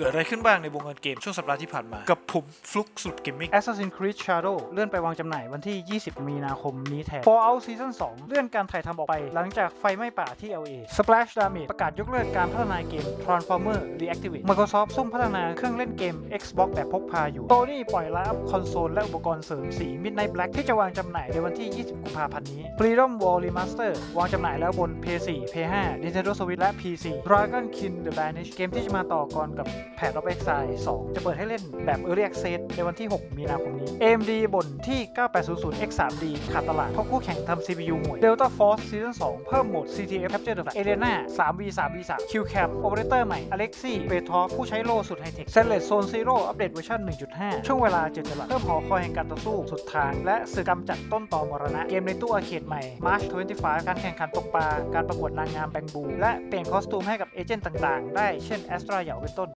เกิดอะไรขึ้นบ้างในวงการเกมช่วงสัปดาห์ที่ผ่านมา กับผมฟลุกสุดเกมมิ่ง Assassin's Creed Shadow เลื่อนไปวางจำหน่ายวันที่ 20 มีนาคมนี้แทน Fallout Season 2 เลื่อนการถ่ายทำออกไป หลังจากไฟไหม้ป่าที่ LA Splash Damage ประกาศยกเลิกการพัฒนาเกม Transformer Reactivate Microsoft ซุ่มพัฒนาเครื่องเล่นเกม Xbox แบบพกพาอยู่ Sony ปล่อยไลน์อัพคอนโซลและอุปกรณ์เสริมสี Midnight Black ที่จะวางจำหน่ายในวันที่ 20 กุมภาพันธ์นี้ Freedom Wall Remaster วางจำหน่ายแล้วบน PS4 PS5 Nintendo Switch และ PC Dragon King The Banished เกมที่จะมาต่อก่อนกับ Path of Exile 2 จะเปิดให้เล่นแบบ Early Access ในวันที่ 6 มีนาคมนี้ AMD บ่นที่ 9800X3D ขาดตลาด เพราะคู่แข่งทำ CPU ห่วย Delta Force Season 2 เพิ่มโหมด CTF Capture the Flag Elena 3v 3v 3 QCam Operator ใหม่ Alexi b e t o f ผู้ใช้โล่สุดไฮเทค s e l e t Zone Zero อัปเดตเวอร์ชัน1.5 ช่วงเวลา7จลัดเพิ่มหอคอยแห่งการต่อสู้สุดทางและสื่อกำจัดต้นตอมรณะเกมในตู้อาเคดใหม่ March 25 การแข่งขันตกปลาการประกวดนางงามแบงบู และเปลี่ยนคอสตูมให้กับเอเจนต์ต่างๆ ได้เช่น Astra เหยาเป็นต้น